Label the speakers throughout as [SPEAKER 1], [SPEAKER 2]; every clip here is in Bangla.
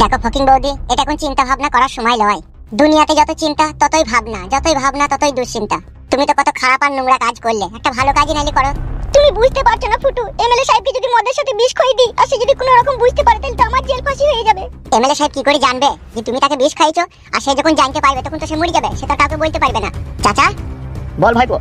[SPEAKER 1] দেখো ফকিং বৌদি এটা কোন চিন্তা ভাবনা করার সময় নয়। দুনিয়াতে যত চিন্তা ততই ভাবনা যতই ভাবনা ততই দুশ্চিন্তা। তুমি তো কত খারাপ আর নোংরা কাজ করলে। একটা ভালো কাজই নাইলে করো। তুমি বুঝতে পারছ না ফুটু এমএলএ সাহেবকে যদি মদের সাথে বিষ খাই দিই আর সে যদি কোনো রকম বুঝতে পারে তাহলে তো আমার জেল ফাঁসি হয়ে যাবে। এমএলএ সাহেব কি করে জানবে যে তুমি তাকে বিষ খাইছো আর সে যখন জানতে পারবে তখন তো সে মরে যাবে সেটা কাউকে বলতে পারবে না। চাচা?
[SPEAKER 2] বল ভাইপো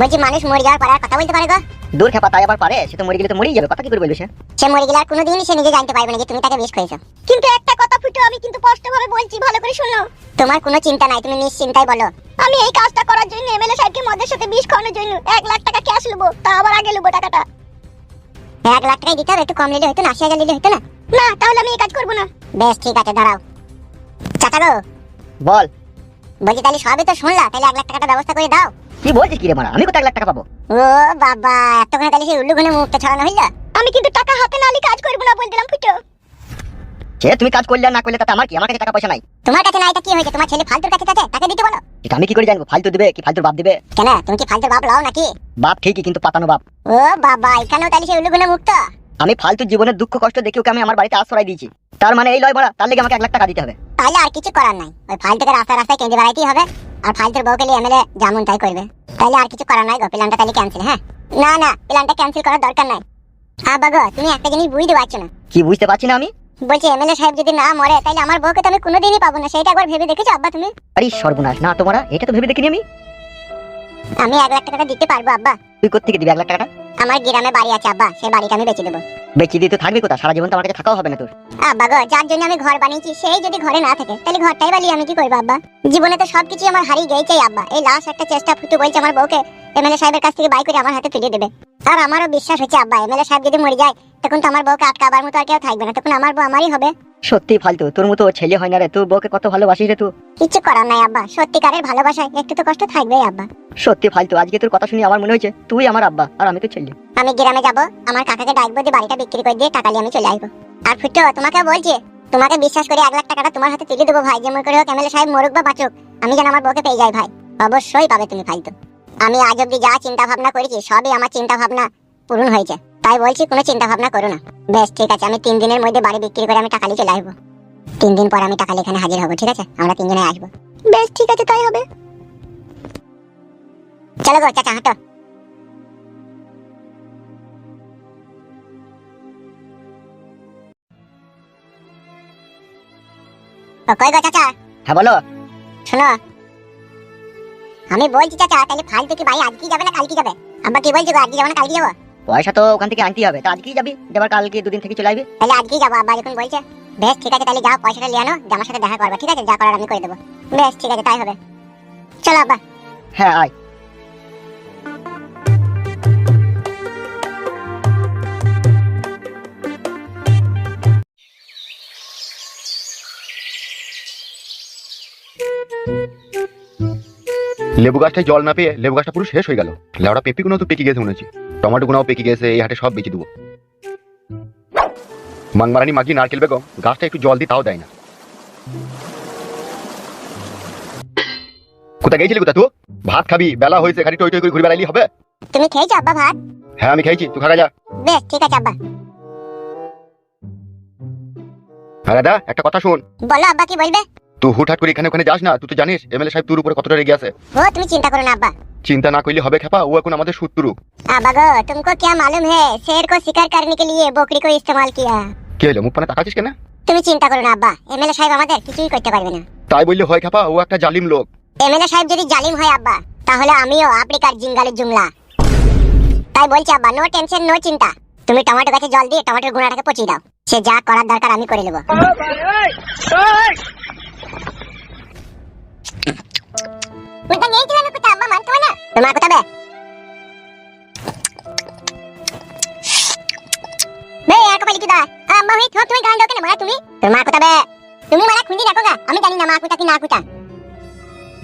[SPEAKER 1] বলছি মানুষ মরে যাওয়ার পরে আর কথা বলতে পারে গো।
[SPEAKER 2] দূর খেপা তাই আবার পারে? সে তো মরে গেলে তো মরেই যাবে কথা কি করে বলবে সে?
[SPEAKER 1] সে মরে গেলে আর কোনোদিনই সে নিজে জানতে পারবে না যে তুমি তাকে বিষ খাইছো কিন্তু একটা কথা ফুটু আমি কিন্তু স্পষ্ট ভাবে বলছি ভালো করে শুনো। তোমার কোনো চিন্তা নাই তুমি নিশ্চিন্তাই বলো। আমি এই কাজটা করার জন্য এমএলএ সাহেবকে মদের সাথে বিষ খাওয়ানোর জন্য এক লাখ টাকা ক্যাশ নেব তা আবার আগে নেব টাকাটা। এক লাখ টাকাই দিতে হবে একটু কম নিলে হতো না আশি হাজার নিলে হতো না? না তাহলে আমি এই কাজ করব না। বেশ ঠিক আছে দাঁড়াও। চাচা গো
[SPEAKER 2] বল।
[SPEAKER 1] বলছি তাহলে সবই তো শুনলা তাহলে এক লাখ টাকাটা ব্যবস্থা করে দাও।
[SPEAKER 2] কি বলছিস কি রে মারা? আমি কত এক লাখ টাকা পাবো?
[SPEAKER 1] ও বাবা এতক্ষণে তাহলে সেই উল্লু গুনে মুখটা ছড়ানো হইল? আমি কিন্তু টাকা হাতে না কাজ করব না বলে দিলাম ফুটো।
[SPEAKER 2] সে তুমি কাজ করলে না করলে তাতে আমার কি? আমার কাছে টাকা পয়সা নাই।
[SPEAKER 1] তোমার কাছে না এটা কি হয়েছে? তোমার ছেলে ফালতুর কাছে আছে তাকে দিতে বলো।
[SPEAKER 2] এটা আমি কি করে জানব? ফালতু দিবে কি? ফালতুর বাপ দিবে?
[SPEAKER 1] কেন? তুমি কি ফালতুর বাপ লাও নাকি?
[SPEAKER 2] বাপ ঠিকই কিন্তু পাতানো বাপ।
[SPEAKER 1] ও বাবা এখানেও তাহলে সেই উল্লু গুনে মুক্ত?
[SPEAKER 2] আমি ফালতু জীবনের দুঃখ কষ্ট দেখে ওকে আমি আমার বাড়িতে আশ্রয় দিয়েছি। তার মানে এই লয় বড়া তার লেগে আমাকে এক লাখ টাকা দিতে হবে।
[SPEAKER 1] তাহলে আর কিছু করার নাই। ওই ফালতুকে রাস্তায় রাস্তায় কেঁদে বেড়াইতেই হবে। আর ফালতুর বউকে নিয়ে এমএলএ যেমন তাই করবে। তাহলে আর কিছু করার নাই গো প্ল্যানটা তাহলে ক্যান্সেল হ্যাঁ? না না প্ল্যানটা ক্যান্সেল করার দরকার নাই। আব্বা গো তুমি একটা জিনিস বুঝতে পারছ না।
[SPEAKER 2] কি বুঝতে পারছি না আমি?
[SPEAKER 1] বলছি এমএলএ সাহেব যদি না মরে তাহলে আমার বউকে তো আমি কোনোদিনই পাবো না সেটা একবার ভেবে দেখেছ আব্বা তুমি?
[SPEAKER 2] আরে সর্বনাশ না তোমারা এটা তো ভেবে দেখিনি আমি।
[SPEAKER 1] আমি এক লাখ টাকা দিতে পারব আব্বা।
[SPEAKER 2] তুই কোথেকে দিবি এক লাখ টাকাটা?
[SPEAKER 1] আমার গ্রামে বাড়ি আছে আব্বা সেই বাড়িটা আমি বেচে দেবো।
[SPEAKER 2] থাকবি কোথা সারা জীবন তো আমার কাছে থাকাও হবে না তোর।
[SPEAKER 1] যার জন্য আমি ঘর বানিয়েছি, সেই যদি ঘরে না থাকে, তাহলে ঘরটাই বানিয়ে আমি কি করব আব্বা? জীবনে তো সবকিছু আমার হারিয়ে গেছে আব্বা। এই লাশ, একটা চেষ্টা, ফুটু বলছে আমার বউকে এমএলএ সাহেবের কাছ থেকে বাই করে আমার হাতে তুলে দেবে। আর আমারও বিশ্বাস হচ্ছে আব্বা এমএলএ সাহেব যদি মরে যায়, তখন তো আমার বউকে আটকাবার মতো আর কেউ থাকবে না, তখন আমার বউ আমারই হবে।
[SPEAKER 2] সত্যি ফালতু তোর মতো ছেলে হয় না রে তুই বউকে কত ভালোবাসিস রে তুই?
[SPEAKER 1] কিচ্ছু করার নাই আব্বা সত্যিকারের ভালোবাসায় একটু তো কষ্ট থাকবেই আব্বা।
[SPEAKER 2] সত্যি ফালতু আজকে তোর কথা শুনে আমার মনে হয়েছে তুই আমার আব্বা আর আমি তো ছেলে।
[SPEAKER 1] আমি গ্রামে যাব আমার কাকাকে ডাকবো দিয়ে বাড়িটা বিক্রি করে দিয়ে টাকা নিয়ে আমি চলে আসব। আর ফুটো তোমাকে বলছি তোমাকে বিশ্বাস করে এক লাখ টাকাটা তোমার হাতে তুলে দেবো ভাই যেমন করে হোক এমএলএ সাহেব মরুক বা বাঁচুক আমি যেন আমার বউকে পেয়ে যাই ভাই। অবশ্যই পাবে তুমি ফালতু। আমি আজ অব্দি যা চিন্তা ভাবনা করেছি সবই আমার চিন্তা ভাবনা পূরণ হয়েছে। তাই বলছি কোনো চিন্তা ভাবনা করো না। বেশ ঠিক আছে আমি তিন দিনের মধ্যে বাড়ি বিক্রি করে আমি টাকা নিয়ে চলে আসব। তিন দিন পর আমি টাকা নিয়ে এখানে হাজির হব ঠিক আছে? আমরা তিনজনে আসব। বেশ ঠিক আছে তাই হবে। চলো গো চাচা হাঁটো। কই গো চাচা?
[SPEAKER 2] হ্যাঁ বলো।
[SPEAKER 1] শোনো। আমি বলছি চাচা তাহলে ফালতু কি ভাই আজকেই যাবে না কালকে যাবে? আব্বা কি বলছো আজকে যাব না কালকে যাব?
[SPEAKER 2] পয়সা তো ওখান থেকে আনতেই হবে। তা আজকেই যাবি যাবার কালকে দুদিন থেকে চলে আসবি।
[SPEAKER 1] তাহলে আজকেই যাব আব্বা যখন বলছে বেশ ঠিক আছে তাহলে যাও পয়সাটা নিয়ে আনো আমার সাথে দেখা করবে ঠিক আছে? যা করার আমি করে দেবো। বেশ ঠিক আছে তাই হবে। চলো আব্বা।
[SPEAKER 2] হ্যাঁ আয়।
[SPEAKER 3] লেবু গাছটায় জল না পেয়ে লেবু গাছটা পুরো শেষ হয়ে গেল। লেবড়া পেঁপি তো পেকে গেছে মনে হচ্ছে। টমেটো গুনাও পেকে গেছে এই হাটে সব বেঁচে দেবো। মাংমারানি মাগি নারকেল বেগম গাছটা একটু জল দিয়ে তাও দেয় না। কোথায় গেছিলি কোথা তুই? ভাত খাবি বেলা হয়েছে খালি টই টই করে ঘুরে বেড়াইলি হবে?
[SPEAKER 1] তুমি খেয়েছো আব্বা ভাত?
[SPEAKER 3] হ্যাঁ আমি খেয়েছি তুই খাগা যা।
[SPEAKER 1] বেশ ঠিক আছে আব্বা।
[SPEAKER 3] হ্যাঁ দাদা একটা কথা শোন।
[SPEAKER 1] বলো আব্বা কি বলবে?
[SPEAKER 3] তুই হুটহাট করে এখানে ওখানে যাস না তুই তো জানিস এমএলএ সাহেব তোর উপরে কতটা রেগে আছে
[SPEAKER 1] ও তুমি চিন্তা করো না আব্বা
[SPEAKER 3] চিন্তা না করলে হবে খেপা ও এখন আমাদের শত্রু
[SPEAKER 1] अबा गो तुमको क्या मालूम है शेर को शिकार करने के लिए बकरी को इस्तेमाल किया
[SPEAKER 3] কে হলো মুখ পানে তাকাচ্ছিস কেন
[SPEAKER 1] তুমি চিন্তা করো না আব্বা এমএলএ সাহেব আমাদের কিছুই করতে পারবে না
[SPEAKER 3] তাই বললে হয় খেপা ও একটা জালিম লোক
[SPEAKER 1] এমএলএ সাহেব যদি জালিম হয় আব্বা তাহলে আমিও আফ্রিকার জিঙ্গালের জুমলা তাই বলছি আব্বা নো টেনশন নো চিন্তা তুমি টমেটো গাছে জল দিয়ে টমেটোর গুঁড়াটাকে পচিয়ে দাও সে যা করার দরকার আমি করে নেবো কোথা গিয়েছিলাম কোথা আব্বা মানতে না তোমার কোথা বে বে আর কপালি কিদা আম্মা হি থপ তুমি গান দাও কেন মারা তুমি মারা খুঁজি রাখো গা আমি জানি না মা কোথা কি না কোথা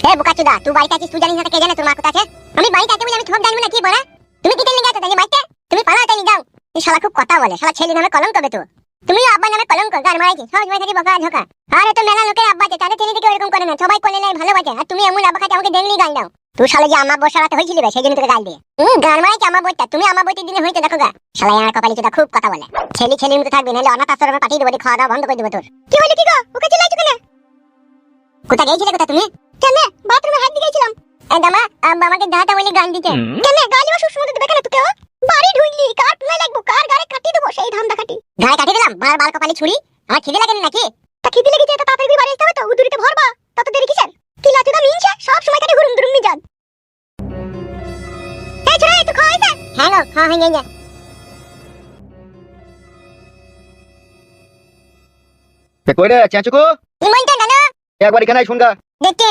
[SPEAKER 1] এ বুকাচুদা তুই বাড়িতে আছিস তুই জানিস না কে জানে তোর মা কোথা আছে আমি বাড়িতে আছি বলে আমি থপ জানব না কি বড়া তুমি কি তেল গেছো তাই বাড়িতে তুমি পালা তাই যাও এই শালা খুব কথা বলে শালা ছেলে নামে কলঙ্ক তো তুমি আব্বা নামে কলঙ্ক গান মারাইছি। সব সময় থেকে বকা ঝোকা। আরে তো মেলা লোকের আব্বা আছে তাদের ছেলে থেকে এরকম করে না। সবাই কোলে নেয় ভালোবাসে। আর তুমি এমন আব্বা কাছে আমাকে দেখলি গান দাও। তুই শালা যে আমার বসাতে হয়েছিল সেই জন্য তোকে গাল দিয়ে। হুম গান মানে আমার বইটা। তুমি আমার বইতে দিনে হইতে দেখো গা। শালা আমার কপালে চোদা খুব কথা বলে। ছেলে ছেলের মতো থাকবে নাহলে অনাথ আশ্রমে পাঠিয়ে দেবো খাওয়া দাওয়া বন্ধ করে দেবো তোর। কি হইল কি গো? ওকে চিল্লাইছো কেন? কোথায় গিয়েছিলে কোথা তুমি? কেন? বাথরুমে হাত দিয়ে গেছিলাম। দামা আব্বা আমাকে দাদা বলে গান দিতে কেন? গালি বা সুসমতে দেবে কেন তোকে? বাড়ি ঢুকলি কার পুলাই লাগবো? কার গাড়ি কাটি দেবো সেই ধান্দা কাটি? গায়ে কাটি দিলাম বার বার কপালে ছুরি। আমার খিদে লাগেনি নাকি? তা খিদে লেগেছে তো তাড়াতাড়ি বাড়ি আসতে হবে তো উদুরিতে ভরবা তত দেরি কিসের? কি লাচুদা মিনছে সব সময় কাটে ঘুরুম দুরুম মিজান। এই ছোড়া একটু খাওয়া হয়েছে? হ্যাঁ গো খাওয়া হয়ে গেছে।
[SPEAKER 3] এ কই রে চেঁচুকু
[SPEAKER 1] ইমনটা নানো।
[SPEAKER 3] একবার এখানে আয়, শুন গা।
[SPEAKER 1] দেখতে।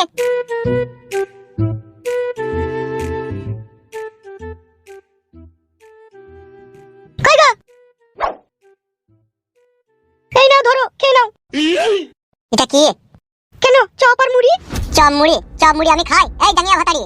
[SPEAKER 1] ধরো খেয়ে নাও। এটা কি? কেন? চপ আর মুড়ি? চপ মুড়ি চপ মুড়ি আমি খাই। এই ডাঙ্গিয়া ভাতারি।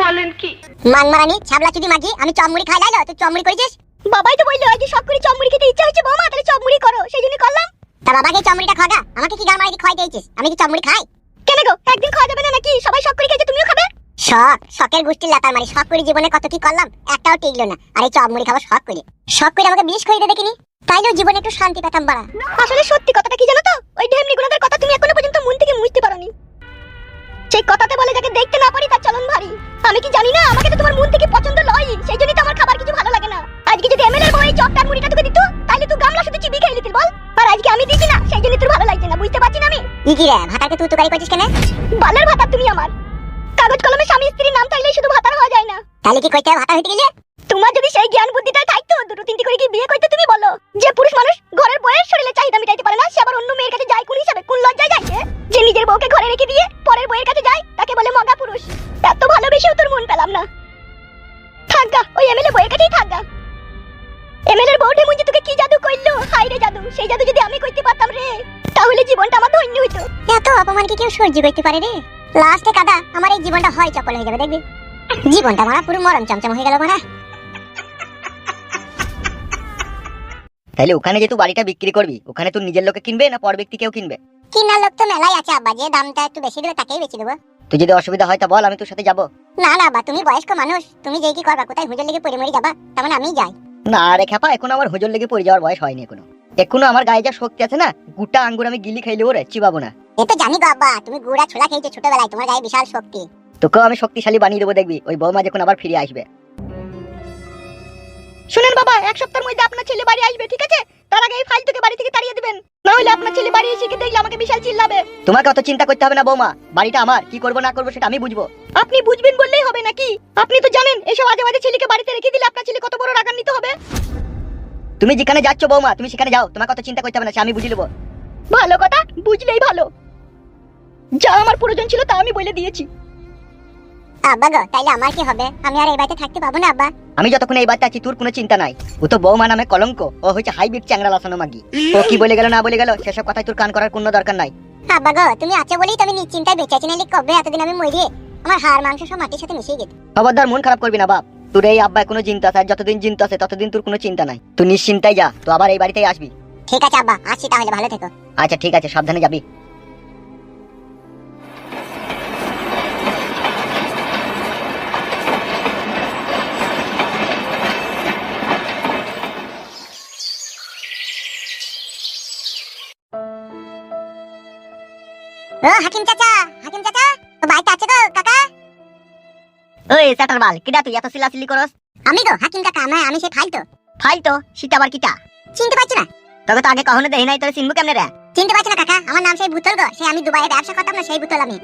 [SPEAKER 4] বলেন কি?
[SPEAKER 1] মান মারানি ছাবলা চুদি মাগি আমি চপ মুড়ি খাই লাইলো তুই চপ মুড়ি করেছিস? বাবাই তো বলল আজ সব করে চপ মুড়ি খেতে ইচ্ছা হচ্ছে বৌমা তাহলে চপ মুড়ি করো সেই জন্য করলাম। তা বাবাকে চপ মুড়িটা খাওয়া আমাকে কি গান মারি খাওয়াই দিয়েছিস? আমি কি চপ মুড়ি খাই? কেন গো একদিন খাওয়া যাবে না নাকি? সবাই শখ করে খেয়েছে তুমিও খাবে? শখ শখের গোষ্ঠীর লাতার মারি শখ করে জীবনে কত কি করলাম? একটাও টিকলো না। আর এই চপ মুড়ি খাব শখ করে। শখ করে আমাকে বিষ খাইয়ে দেখিনি? তাইলেও জীবনে একটু শান্তি পেতাম বাড়া। আসলে সত্যি কথাটা কি জানো তো? ওই ঢেমনি গুণাদের কথা তুমি এখনও পর্যন্ত মন থেকে মুছতে পারোনি। সেই কথাতে বলে যাকে দেখতে না পারি তার চলন ভারী। আমি কি জানি না আমাকে তো তোমার মন থেকে পছন্দ নয় সেই জন্যই তো আমার খাবার কিছু ভালো লাগে না। আজকে যদি এমএলএ বই চপটার মুড়িটা তোকে দিত তাহলে তুই গামলা শুধু চিবি নিতিস বল। আর আজকে আমি দিছি না সেই জন্য তোর ভালো লাগছে না বুঝতে পারছি না আমি। ই কি রে ভাতাকে তুই তুকারি করছিস কেন? বালের ভাতা তুমি আমার। কাগজ কলমে স্বামী স্ত্রীর নাম থাকলেই শুধু ভাতার হওয়া যায় না। তাহলে কি কইতে ভাতা হইতে গেলে? তোমার যদি সেই জ্ঞান বুদ্ধিটা থাকতো, দুটো তিনটি করে কি বিয়ে করতে তুমি বলো? যে পুরুষ মানুষ ঘরের বউয়ের শরীরে চাহিদা মিটাইতে পারে না, সে আবার অন্য মেয়ের কাছে যায় কোন হিসাবে। কোন লজ্জায় যায়? যে নিজের বউকে ঘরে রেখে দিয়ে পরের বউয়ের কাছে যায়, তাকে বলে মগা পুরুষ। এত ভালোবেসেও তোর মন পেলাম না। থাকগা ওই এমএলএ বউয়ের কাছেই থাকগা এমএলএর বউটি মুঞ্জি তোকে কি জাদু কইলো হাই রে জাদু, সেই জাদু যদি আমি কইতে পারতাম রে, তাহলে জীবনটা আমার ধন্য হইতো। এত অপমান কি কেউ সহ্য করতে পারে রে? লাস্টে কাদা, আমার এই জীবনটা হয় চপল হয়ে যাবে, দেখবি? জীবনটা মারা পুরো মরম চমচম হয়ে গেল মারা
[SPEAKER 2] তাহলে ওখানে যে তুই বাড়িটা বিক্রি করবি ওখানে তুই নিজের লোকে কিনবে না পর ব্যক্তি কেউ কিনবে?
[SPEAKER 1] কিনার লোক তো মেলাই আছে আব্বা। যে দামটা একটু বেশি দেবে তাকেই বেশি দেবো।
[SPEAKER 2] তুই যদি অসুবিধা হয় তা বল আমি তোর সাথে যাব।
[SPEAKER 1] না না আব্বা তুমি বয়স্ক মানুষ। তুমি যেই কি করবা কোথায় হুজুর লেগে পড়ে মরে যাবা তেমন আমি যাই।
[SPEAKER 2] না রে খেপা এখন আমার হোজল লেগে পড়ে যাওয়ার বয়স হয়নি এখনও। এখনও আমার গায়ে যা শক্তি আছে না গুটা আঙ্গুর আমি গিলি খাইলেও রে চিবাবো না।
[SPEAKER 1] এ তো জানি গো আব্বা তুমি গুড়া ছোলা খেয়েছো ছোটবেলায় তোমার গায়ে বিশাল শক্তি।
[SPEAKER 2] তোকেও আমি শক্তিশালী বানিয়ে দেবো দেখবি। ওই বৌমা যখন আবার ফিরে আসবে।
[SPEAKER 4] শুনেন বাবা এক সপ্তাহের মধ্যে আপনার ছেলে বাড়ি আসবে ঠিক আছে? তার আগে এই ফাইল থেকে বাড়ি থেকে তাড়িয়ে দিবেন। না হলে আপনার ছেলে বাড়ি এসে দেখলে আমাকে বিশাল চিল্লাবে।
[SPEAKER 2] তোমাকে অত চিন্তা করতে হবে না বৌমা। বাড়িটা আমার। কি করব না করব সেটা আমি বুঝব।
[SPEAKER 4] আপনি বুঝবেন বললেই হবে নাকি? আপনি তো জানেন এসব আজে বাজে ছেলেকে বাড়িতে রেখে দিলে আপনার ছেলে কত বড় রাগান্বিত হবে।
[SPEAKER 2] তুমি যেখানে যাচ্ছ বৌমা তুমি সেখানে যাও। তোমাকে অত চিন্তা করতে হবে না সে আমি বুঝে নেব।
[SPEAKER 4] ভালো কথা বুঝলেই ভালো। যা আমার প্রয়োজন ছিল তা আমি বলে দিয়েছি।
[SPEAKER 1] আব্বা গো তাইলে আমার কি হবে? আমি আর এই বাড়িতে থাকতে পাবো না আব্বা?
[SPEAKER 2] আমি যতক্ষণ এই বাচ্চা আছি তোর কোনো চিন্তা নাই। ও তো বৌমা নামে কলঙ্ক ও হচ্ছে হাইব্রিড চ্যাংরা লাসানো মাগি। ও কি বলে গেল না বলে গেল সেসব কথাই তোর কান করার কোনো দরকার নাই।
[SPEAKER 1] আব্বা গো তুমি আছো বলেই তো আমি নিশ্চিন্তায় বেঁচে আছি নাহলে কবে এতদিন আমি মরি? আমার হাড় মাংস সব মাটির সাথে মিশিয়ে যেত
[SPEAKER 2] খবরদার মন খারাপ করবি না বাপ। তোর এই আব্বায় কোনো চিন্তা আছে আর যতদিন চিন্তা আছে ততদিন তোর কোনো চিন্তা নাই। তুই নিশ্চিন্তায় যা তো আবার এই বাড়িতেই আসবি।
[SPEAKER 1] ঠিক আছে আব্বা আসছি তাহলে ভালো থেকো।
[SPEAKER 2] আচ্ছা ঠিক আছে সাবধানে যাবি।
[SPEAKER 1] ও হাকিম চাচা হাকিম চাচা বাড়িতে আছে গো কাকা?
[SPEAKER 2] ওই বাল কিডা তুই এত সিলাসিলি করস?
[SPEAKER 1] আমি গো হাকিম কাকা আমি আমি সেই ফাইল তো।
[SPEAKER 2] ফাইল তো? সেটা আবার কিটা?
[SPEAKER 1] চিনতে পারছি না।
[SPEAKER 2] তবে তো আগে কখনো দেখি নাই তোর চিনবো কেমনে রে?
[SPEAKER 1] চিনতে পারছি না কাকা আমার নাম সেই ভূতল গো সেই আমি দুবাইয়ে ব্যবসা করতাম না সেই ভূতল আমি।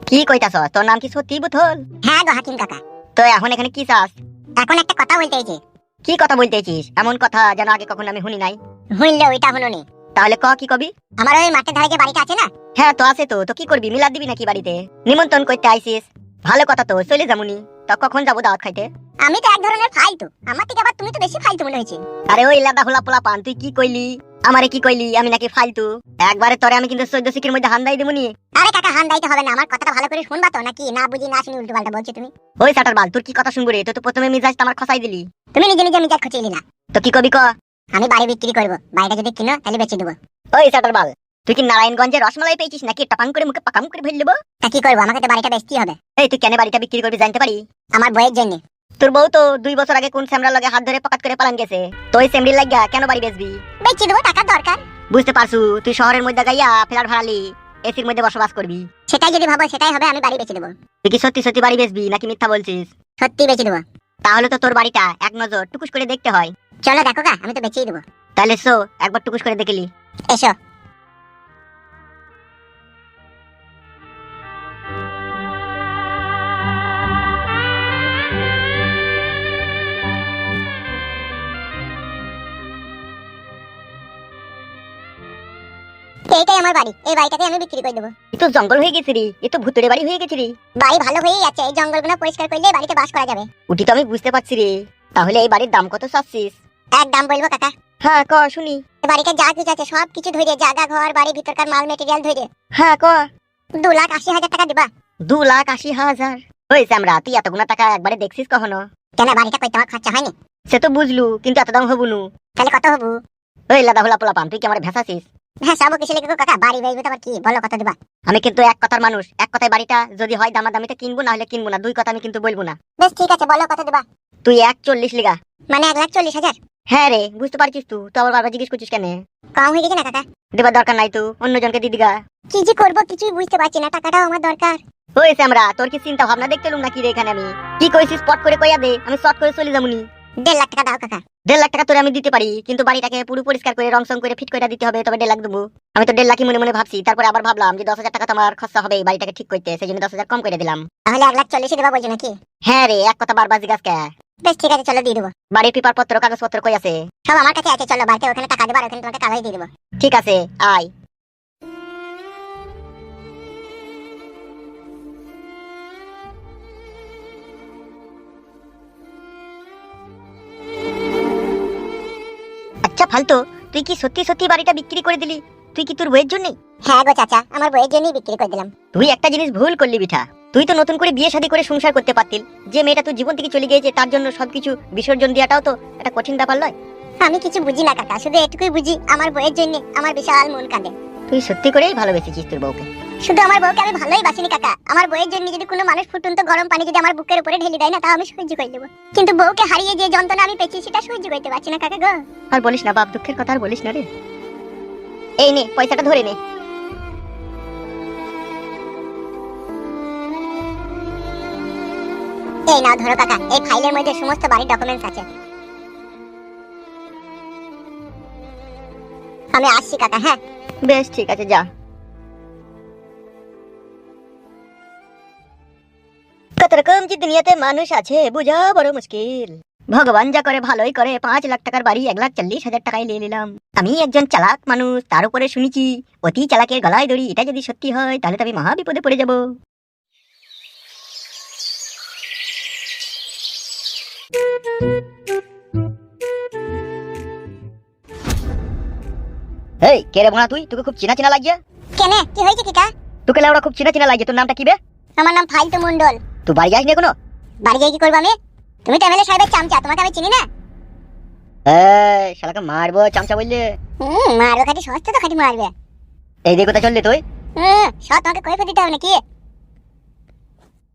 [SPEAKER 2] কি কইতাছ তোর নাম কি সত্যি বুথল
[SPEAKER 1] হ্যাঁ গো হাকিম কাকা।
[SPEAKER 2] তো এখন এখানে কি চাস?
[SPEAKER 1] এখন একটা কথা বলতে
[SPEAKER 2] কি কথা বলতেছিস এমন কথা যেন আগে কখনো আমি শুনি নাই।
[SPEAKER 1] হইলে ওইটা হলো নি।
[SPEAKER 2] তাহলে ক কি কবি?
[SPEAKER 1] আমার ওই মাঠের ধারে যে বাড়িটা আছে না?
[SPEAKER 2] হ্যাঁ তো আছে তো। তো কি করবি? মিলাদ দিবি নাকি বাড়িতে? নিমন্ত্রণ করতে আইসিস। ভালো কথা তো চলে যামুনি। তো কখন যাব দাওয়াত খাইতে?
[SPEAKER 1] আমি তো এক ধরনের ফালতু। আমার থেকে আবার তুমি তো বেশি ফালতু মনে হয়েছে।
[SPEAKER 2] আরে ওই লাদা হোলা পোলা পান তুই কি কইলি? আমারে কি কইলি? আমি নাকি ফালতু। একবারে তরে আমি কিন্তু চোদ্দ শিখের মধ্যে হান্দাই দেবনি
[SPEAKER 1] আরে কাকা হান দাইতে হবে না। আমার কথাটা ভালো করে শুনবা তো নাকি? না বুঝি না শুনি উল্টো পাল্টা বলছো তুমি।
[SPEAKER 2] ওই সাটার বাল তোর কি কথা শুনব রে? তো তো প্রথমে মিজাজ আমার খসাই দিলি।
[SPEAKER 1] তুমি নিজে নিজে মিজাজ খুঁচিয়ে না
[SPEAKER 2] তো কি কবি ক?
[SPEAKER 1] আমি বাড়ি বিক্রি করব। বাড়িটা যদি কিনো তাহলে বেচে দেবো।
[SPEAKER 2] ওই সাটার বাল তুই কি নারায়ণগঞ্জে রসমালাই পেয়েছিস নাকি? টাপাং করে মুখে পাকাম করে ফেল দেবো?
[SPEAKER 1] তা কি করব? আমাকে তো বাড়িটা বেচতেই হবে।
[SPEAKER 2] এই তুই কেন বাড়িটা বিক্রি করবি জানতে পারি?
[SPEAKER 1] আমার বইয়ের জন্য।
[SPEAKER 2] তোর বউ তো দুই বছর আগে কোন স্যামরার লগে হাত ধরে পকাত করে পালান গেছে? তো ওই স্যামরির লাগিয়া কেন বাড়ি বেচবি?
[SPEAKER 1] বেচে দেবো টাকার দরকার।
[SPEAKER 2] বুঝতে পারছু তুই শহরের মধ্যে গাইয়া ফ্ল্যাট ভাড়ালি এসির মধ্যে বসবাস করবি।
[SPEAKER 1] সেটাই যদি ভাবো সেটাই হবে আমি বাড়ি বেচে দেবো।
[SPEAKER 2] তুই কি সত্যি সত্যি বাড়ি বেচবি নাকি মিথ্যা বলছিস?
[SPEAKER 1] সত্যি বেচে দেবো।
[SPEAKER 2] তাহলে তো তোর বাড়িটা এক নজর টুকুস করে দেখতে হয়।
[SPEAKER 1] চলো দেখো গা আমি তো বেচেই দেবো।
[SPEAKER 2] তাহলে সো একবার টুকুস করে দেখলি
[SPEAKER 1] এসো। এইটাই আমার বাড়ি এই বাড়িটাকে আমি বিক্রি করে দেবো।
[SPEAKER 2] এ তো জঙ্গল হয়ে গেছি রে এ তো ভুতুরে বাড়ি হয়ে গেছি রে।
[SPEAKER 1] বাড়ি ভালো হয়েই আছে এই জঙ্গলগুলো পরিষ্কার করলে বাড়িতে বাস করা যাবে।
[SPEAKER 2] উটি তো আমি বুঝতে পারছি রে। তাহলে এই বাড়ির দাম কত চাচ্ছিস?
[SPEAKER 1] এক দাম বলব কাকা?
[SPEAKER 2] হ্যাঁ ক শুনি।
[SPEAKER 1] বাড়িতে যা কিছু আছে সব কিছু ধরে জায়গা ঘর বাড়ি ভিতরকার মাল মেটেরিয়াল ধরে
[SPEAKER 2] হ্যাঁ ক।
[SPEAKER 1] দু লাখ আশি হাজার টাকা দিবা।
[SPEAKER 2] দু লাখ আশি হাজার? হয়েছে আমরা তুই এতগুলো টাকা একবারে দেখছিস কখনো?
[SPEAKER 1] কেন বাড়িটা কই তোমার খরচা হয়নি?
[SPEAKER 2] সে তো বুঝলু কিন্তু এত দাম হবু নু।
[SPEAKER 1] তাহলে কত হব?
[SPEAKER 2] ওই লাদা হোলা পোলা পান তুই কি আমার ভেসাছিস
[SPEAKER 1] হ্যাঁ সব কিছু লিখে কাকা বাড়ি বেচবে তোমার কি? বলো কত দিবা?
[SPEAKER 2] আমি কিন্তু এক কথার মানুষ এক কথায় বাড়িটা যদি হয় দামা দামিতে কিনবো না হলে কিনবো না দুই কথা আমি কিন্তু বলব না।
[SPEAKER 1] বেশ ঠিক আছে বলো কত দিবা?
[SPEAKER 2] তুই এক চল্লিশ লিগা।
[SPEAKER 1] মানে এক লাখ চল্লিশ হাজার?
[SPEAKER 2] হ্যাঁ রে বুঝতে পারছিস তুই তো আবার বারবার জিজ্ঞেস করছিস কেন?
[SPEAKER 1] কম হয়ে গেছে না কাকা?
[SPEAKER 2] দেবার দরকার নাই তুই অন্যজনকে দিদিগা
[SPEAKER 1] কি যে করব কিছুই বুঝতে পারছি না টাকাটাও আমার দরকার।
[SPEAKER 2] হয়েছে আমরা তোর কি চিন্তা ভাবনা দেখতে নাকি রে এখানে আমি? কি কইছিস স্পট করে কইয়া দে আমি শর্ট করে চলে যাবনি
[SPEAKER 1] দেড় লাখ টাকা দাও কাকা।
[SPEAKER 2] দেড় লাখ টাকা তোরে আমি দিতে পারি কিন্তু বাড়িটাকে পুরো পরিষ্কার করে রং সং করে ফিট করে দিতে হবে তবে দেড় লাখ দেবো। আমি তো দেড় লাখই মনে মনে ভাবছি তারপরে আবার ভাবলাম যে দশ হাজার টাকা তোমার খরচা হবে এই বাড়িটাকে ঠিক করতে সেই জন্য দশ হাজার কম করে দিলাম।
[SPEAKER 1] তাহলে এক লাখ চল্লিশে দেবা বলছো নাকি?
[SPEAKER 2] হ্যাঁ রে এক কথা বারবার জিজ্ঞাসা
[SPEAKER 1] বেশ ঠিক আছে চলো দিয়ে দেবো।
[SPEAKER 2] বাড়ির পেপার পত্র কাগজপত্র কই আছে?
[SPEAKER 1] সব আমার কাছে আছে চলো বাড়িতে ওখানে টাকা দেবো আর ওখানে তোমাকে কাগজ দিয়ে দেবো।
[SPEAKER 2] ঠিক আছে আয়। আচ্ছা ফালতু তুই কি সত্যি সত্যি বাড়িটা বিক্রি করে দিলি? তুই কি তোর বইয়ের জন্য
[SPEAKER 1] হ্যাঁ গো চাচা আমার বইয়ের জন্যই বিক্রি করে দিলাম।
[SPEAKER 2] তুই একটা জিনিস ভুল করলি বিঠা তুই তো নতুন করে বিয়ে শাদী করে সংসার করতে পারতিল। যে মেয়েটা তুই জীবন থেকে চলে গিয়েছে তার জন্য সবকিছু বিসর্জন দেওয়াটাও তো একটা কঠিন ব্যাপার নয়
[SPEAKER 1] আমি কিছু বুঝি না কাকা শুধু এটুকুই বুঝি আমার বউয়ের জন্য আমার বিশাল মন কাঁদে।
[SPEAKER 2] তুই সত্যি করেই ভালোবেসেছিস তোর বউকে।
[SPEAKER 1] শুধু আমার বউকে আমি ভালোই বাসিনি কাকা আমার বইয়ের জন্য যদি কোনো মানুষ ফুটন্ত গরম পানি যদি আমার বুকের উপরে ঢেলে দেয় না তাও আমি সহ্য করে নেব কিন্তু বউকে হারিয়ে যে যন্ত্রণা আমি পেয়েছি সেটা সহ্য করতে পারছি না কাকা গো।
[SPEAKER 2] আর বলিস না বাপ দুঃখের কথা আর বলিস না রে। এই নে পয়সাটা ধরে নে।
[SPEAKER 1] এই নাও ধরো কাকা, এই ফাইলের মধ্যে সমস্ত বাড়ির ডকুমেন্টস আছে। আমি আসছি কাকা হ্যাঁ।
[SPEAKER 2] বেশ, ঠিক আছে, যা। কত রকম যে দুনিয়াতে মানুষ আছে, বোঝা বড় মুশকিল। ভগবান যা করে, ভালোই করে। পাঁচ লাখ টাকার বাড়ি, এক লাখ চল্লিশ হাজার টাকায় নিয়ে নিলাম। আমি একজন চালাক মানুষ, তার উপরে শুনেছি, অতি চালাকের গলায় দড়ি, এটা যদি সত্যি হয়, তাহলে তো আমি মহা বিপদে পড়ে যাব। এই কে রে তুই? তোকে খুব চিনা চিনা লাগছে
[SPEAKER 1] কেনে? কি হয়েছে কিকা
[SPEAKER 2] তোকে লাউড়া খুব চিনা চিনা লাগছে তোর নামটা কি বে?
[SPEAKER 1] আমার নাম ফাইলতু মন্ডল
[SPEAKER 2] তুই বাড়ি যাস না কোনো
[SPEAKER 1] বাড়ি গিয়ে কি করব আমি? তুমি তো এমএলএ সাহেবের চামচা তোমাকে আমি চিনি না?
[SPEAKER 2] এই শালাকে মারবো চামচা বললে।
[SPEAKER 1] হুম মারবে খাটি সস্তা তো খাটি মারবে।
[SPEAKER 2] এই দিকে কোথায় চললি তুই?
[SPEAKER 1] হুম সব তোমাকে কই দিতে হবে নাকি?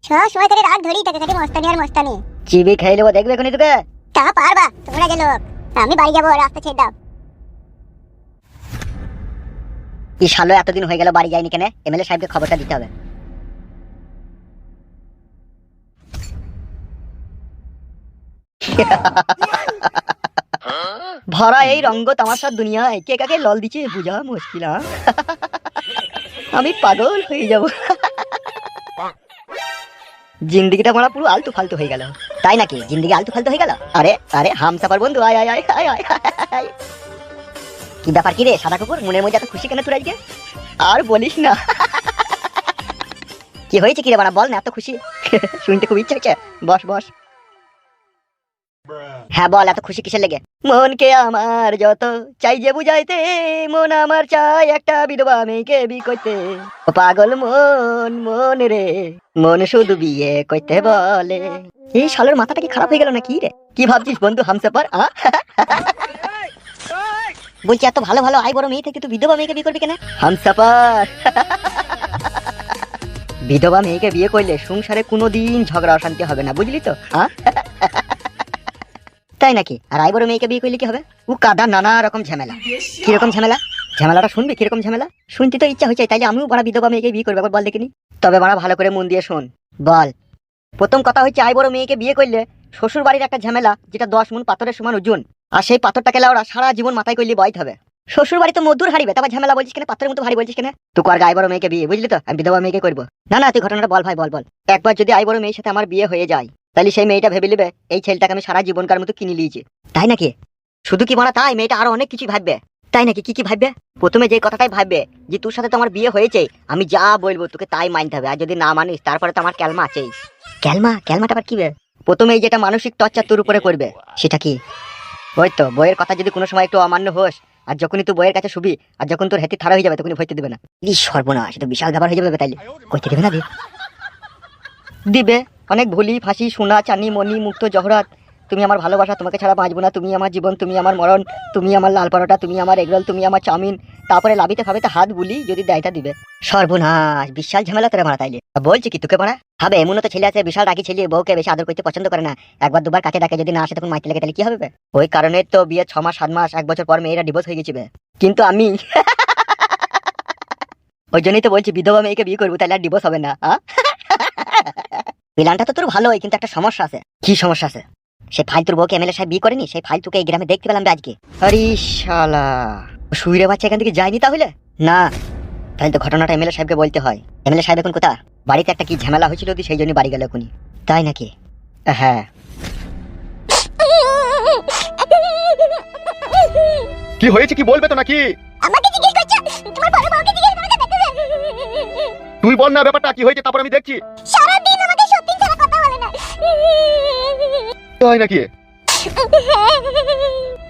[SPEAKER 1] সব সময় করে রাগ ধরেই থাকে খাটি মস্তানি আর মস্তানি।
[SPEAKER 2] চিবি খেয়ে নেব দেখবে এখনই তোকে?
[SPEAKER 1] তা পারবা তোমরা যে লোক আমি বাড়ি যাব রাস্তা ছেড়ে দাও।
[SPEAKER 2] এই শালো এতদিন হয়ে গেল বাড়ি যায়নি কেন? এমএলএ সাহেবকে খবরটা দিতে হবে। ভরা এই রঙ্গ তামাশার দুনিয়ায়। কে কাকে লল দিচ্ছে বুঝা মুশকিল আ? আমি পাগল হয়ে যাব। জিন্দিগিটা মারা পুরো আলতু ফালতু হয়ে গেল। তাই নাকি? জিন্দিগি আলতু ফালতু হয়ে গেল? আরে আরে হামসাফার বন্ধু, আয় আয় আয় আয় আয় কি ব্যাপার কি রে, সাদা কুকুর মনের মধ্যে এত খুশি কেন তোর আজকে? আর বলিস না। কি হয়েছে কি রে বানা বল না, এত খুশি। শুনতে খুব ইচ্ছা হচ্ছে। বস বস। হ্যাঁ বল, এত খুশি কিসের লেগে? মনকে আমার যত চাই যে বুঝাইতে, মন আমার চাই একটা বিধবা মেয়েকে বি করতে। ও পাগল মন মন রে, মন শুধু বিয়ে করতে বলে। এই শালের মাথাটা কি খারাপ হয়ে গেল না কি রে? কি ভাবছিস বন্ধু হামসাপার, আ? বলছি, এত ভালো ভালো আই বড় মেয়ে থেকে তুই বিধবা মেয়েকে বিয়ে করবি কেন? হামসাপার। বিধবা মেয়েকে বিয়ে করলে সংসারে কোনোদিন ঝগড়া অশান্তি হবে না, বুঝলি তো হ্যাঁ তাই নাকি? আর আই বড় মেয়েকে বিয়ে করলে কি হবে? ও কাদা নানা রকম ঝামেলা। কীরকম ঝামেলা? ঝামেলাটা শুনবি? কীরকম ঝামেলা? শুনতে তো ইচ্ছা হচ্ছে তাইলে আমিও বড় বিধবা মেয়েকে বিয়ে করব একবার বল দেখিনি। তবে বড় ভালো করে মন দিয়ে শোন, বল। প্রথম কথা হচ্ছে আই বড় মেয়েকে বিয়ে করলে শ্বশুর বাড়ির একটা ঝামেলা, যেটা দশ মন পাথরের সমান ওজন। আর সেই পাথরটাকে ওরা সারা জীবন মাথায় করলে বয়তে হবে। শ্বশুর বাড়ি তো মধুর হারিবে তারপর ঝামেলা বলছিস কেন? পাথরের মতো ভারী বলছিস কেন? তুই আর গায়ে বড় মেয়েকে বিয়ে, বুঝলি তো? আমি বিধবা মেয়েকে করব। না না, তুই ঘটনাটা বল ভাই, বল বল। একবার যদি আই বড় মেয়ের সাথে আমার বিয়ে হয়ে যায় তাহলে সেই মেয়েটা ভেবে নেবে, এই ছেলেটাকে আমি সারা জীবনকার মতো কিনে নিয়েছি। তাই নাকি? শুধু কি মারা তাই? মেয়েটা আরও অনেক কিছু ভাববে। তাই নাকি? কি কি ভাববে? প্রথমে যে কথাটাই ভাববে, যে তোর সাথে তো আমার বিয়ে হয়েছে, আমি যা বলব তোকে তাই মানতে হবে। আর যদি না মানিস, তারপরে তো আমার ক্যালমা আছেই। ক্যালমা? ক্যালমাটা আবার কি প্রথমে এই যেটা মানসিক টর্চার তোর উপরে করবে, সেটা কি? ওই তো, বইয়ের কথা যদি কোনো সময় একটু অমান্য হোস, আর যখনই তুই বইয়ের কাছে শুবি, আর যখন তোর হেতি থারা হয়ে যাবে, তখনই ভয়তে দিবে না। সর্বনাশ, এটা বিশাল ব্যাপার হয়ে যাবে তাইলে। কইতে দিবে না দিবে। অনেক ভুলি, ফাঁসি, সোনা, চানি, মনি, মুক্ত, জহরাত। তুমি আমার ভালোবাসা, তোমাকে ছাড়া বাঁচবো না। তুমি আমার জীবন, তুমি আমার মরণ, তুমি আমার লাল পরোটা, তুমি আমার এগরোল, তুমি আমার চাউমিন। তারপরে লাভিতে ভাবিতে হাত বুলি, যদি দায়টা দিবে। সর্বনাশ, বিশাল ঝামেলা তোরা মারা তাইলে বলছি কি, তোকে মারা? হবে এমন তো ছেলে আছে, বিশাল রাখি ছেলে, বউকে বেশি আদর করতে পছন্দ করে না। একবার দুবার কাকে ডাকে যদি না আসে, তখন মাইতে লাগে তাহলে কি হবে ওই কারণে তো বিয়ে ছ মাস, সাত মাস, এক বছর পর মেয়েরা ডিভোর্স হয়ে গেছিবে কিন্তু আমি ওই জন্যই তো বলছি, বিধবা মেয়েকে বিয়ে করব, তাহলে আর ডিভোর্স হবে না? প্ল্যানটা তো তোর ভালোই কিন্তু একটা সমস্যা আছে। কি সমস্যা আছে? সে ফাইল তোর বউকে এমএলএ সাহেব বিয়ে করেনি? সেই ফাইল তোকে এই গ্রামে দেখতে পেলাম আজকে। আরে শালা শুইরে বাচ্চা এখান থেকে যায়নি তাহলে? না তাহলে তো ঘটনাটা এমএলএ সাহেবকে বলতে হয়। এমএলএ সাহেব এখন কোথা বাড়িতে একটা কি ঝামেলা হয়েছিল তো সেই জন্য বাড়ি গেল এখনই। তাই নাকি? হ্যাঁ।
[SPEAKER 3] কি হয়েছে কি বলবে তো নাকি?
[SPEAKER 1] আমাকে জিজ্ঞেস করছ? তোমার বড় বউকে জিজ্ঞেস আমাকে দেখতে দে।
[SPEAKER 3] তুই বল না ব্যাপারটা কি হয়েছে তারপর আমি দেখছি।
[SPEAKER 1] সারা দিন আমাকে সত্যি ছাড়া কথা বলে না।
[SPEAKER 3] হয় নাকি?